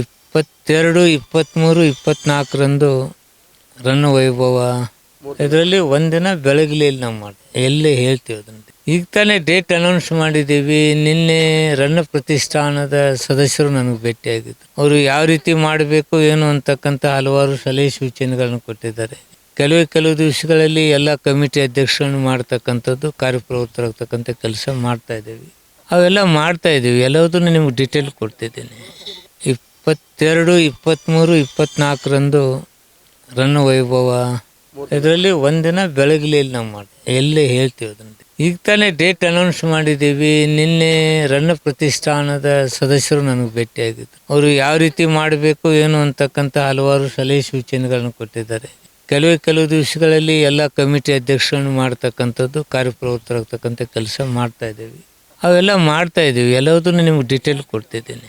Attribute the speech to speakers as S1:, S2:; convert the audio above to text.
S1: ಇಪ್ಪತ್ತೆರಡು ಇಪ್ಪತ್ತ್ಮೂರು ಇಪ್ಪತ್ನಾಲ್ಕರಂದು ರನ್ ವೈಭವ. ಇದರಲ್ಲಿ ಒಂದಿನ ಬೆಳಗ್ಲಿಲ್ಲ ನಾವು ಮಾಡಿ, ಎಲ್ಲಿ ಹೇಳ್ತೀವಿ ಅದನ್ನು. ಈಗ ತಾನೇ ಡೇಟ್ ಅನೌನ್ಸ್ ಮಾಡಿದ್ದೀವಿ. ನಿನ್ನೆ ರನ್ನ ಪ್ರತಿಷ್ಠಾನದ ಸದಸ್ಯರು ನನಗೆ ಭೇಟಿಯಾಗಿದ್ದರು ಅವರು ಯಾವ ರೀತಿ ಮಾಡಬೇಕು, ಏನು ಅಂತಕ್ಕಂಥ ಹಲವಾರು ಸಲಹೆ ಸೂಚನೆಗಳನ್ನು ಕೊಟ್ಟಿದ್ದಾರೆ. ಕೆಲವೇ ಕೆಲವು ದಿವಸಗಳಲ್ಲಿ ಎಲ್ಲ ಕಮಿಟಿ ಅಧ್ಯಕ್ಷರನ್ನು ಮಾಡ್ತಕ್ಕಂಥದ್ದು ಕಾರ್ಯಪ್ರವೃತ್ತರಾಗ್ತಕ್ಕಂಥ ಕೆಲಸ ಮಾಡ್ತಾ ಇದ್ದೀವಿ. ಅವೆಲ್ಲ ಮಾಡ್ತಾ ಇದ್ದೀವಿ. ಎಲ್ಲದನ್ನು ನಿಮ್ಗೆ ಡೀಟೇಲ್ ಕೊಡ್ತಿದ್ದೀನಿ. ಇಪ್ಪತ್ತೆರಡು ಇಪ್ಪತ್ತ್ಮೂರು ಇಪ್ಪತ್ನಾಲ್ಕರಂದು ರನ್ ವೈಭವ. ಇದರಲ್ಲಿ ಒಂದಿನ ಬೆಳಗ್ಲಿಲ್ಲ ನಾವು ಮಾಡಿ ಎಲ್ಲೇ ಹೇಳ್ತೀವಿ ಅದನ್ನು. ಈಗ ತಾನೇ ಡೇಟ್ ಅನೌನ್ಸ್ ಮಾಡಿದ್ದೀವಿ. ನಿನ್ನೆ ರನ್ನ ಪ್ರತಿಷ್ಠಾನದ ಸದಸ್ಯರು ನನಗೆ ಭೇಟಿಯಾಗಿದ್ದರು. ಅವರು ಯಾವ ರೀತಿ ಮಾಡಬೇಕು, ಏನು ಅಂತಕ್ಕಂಥ ಹಲವಾರು ಸಲಹೆ ಸೂಚನೆಗಳನ್ನು ಕೊಟ್ಟಿದ್ದಾರೆ. ಕೆಲವೇ ಕೆಲವು ದಿವಸಗಳಲ್ಲಿ ಎಲ್ಲ ಕಮಿಟಿ ಅಧ್ಯಕ್ಷರನ್ನು ಮಾಡ್ತಕ್ಕಂಥದ್ದು, ಕಾರ್ಯಪ್ರವೃತ್ತರಾಗ್ತಕ್ಕಂಥ ಕೆಲಸ ಮಾಡ್ತಾ ಇದ್ದೀವಿ. ಅವೆಲ್ಲ ಮಾಡ್ತಾ ಇದ್ದೀವಿ. ಎಲ್ಲದನ್ನು ನಿಮ್ಗೆ ಡೀಟೇಲ್ ಕೊಡ್ತಿದ್ದೀನಿ.